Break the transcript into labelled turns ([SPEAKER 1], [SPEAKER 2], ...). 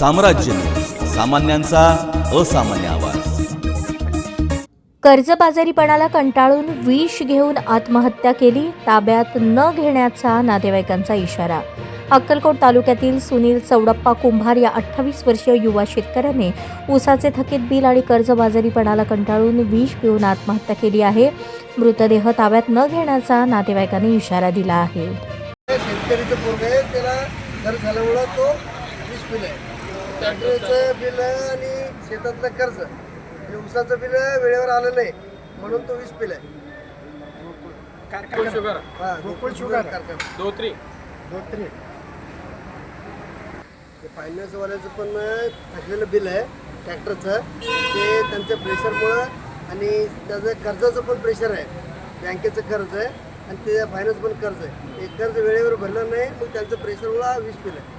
[SPEAKER 1] साम्राज्य. सामान्यांचा असामान्य आवाज.
[SPEAKER 2] कर्जबाजारीपणाला कंटाळून विष घेऊन आत्महत्या केली ताब्यात न घेण्याचा नातेवाईकांचा इशारा. अक्कलकोट तालुक्यातील सुनील चौडप्पा कुंभार या अठ्ठावीस वर्षीय युवा शेतकऱ्याने ऊसाचे थकीत बिल आणि कर्जबाजारीपणाला कंटाळून विष पिऊन आत्महत्या केली आहे. मृतदेह ताब्यात न घेण्याचा नातेवाईकांनी इशारा दिला आहे.
[SPEAKER 3] शेतकरीचं पोरग आहे त्याला घर झाल्यामुळं तो बिल आहे ट्रॅक्टरचं बिल आहे आणि शेतातलं कर्ज. आणि ऊसाचं बिल वेळेवर आलं नाही. म्हणून तो वीज बिल आहे.
[SPEAKER 4] शुगर.
[SPEAKER 3] हा गोकुळ शुगर. कारखाना.
[SPEAKER 4] धोत्री.
[SPEAKER 3] धोत्री. फायनान्सवाल्याचं पण थकलेलं बिल आहे ट्रॅक्टरचं ते त्यांच्या प्रेशरमुळं आणि त्याचं कर्जाचं पण प्रेशर आहे. बँकेचं कर्ज आहे आणि ते फायनान्स पण कर्ज आहे. ते कर्ज वेळेवर भरलं नाही मग त्यांचं प्रेशरमुळं वीज बिल आहे.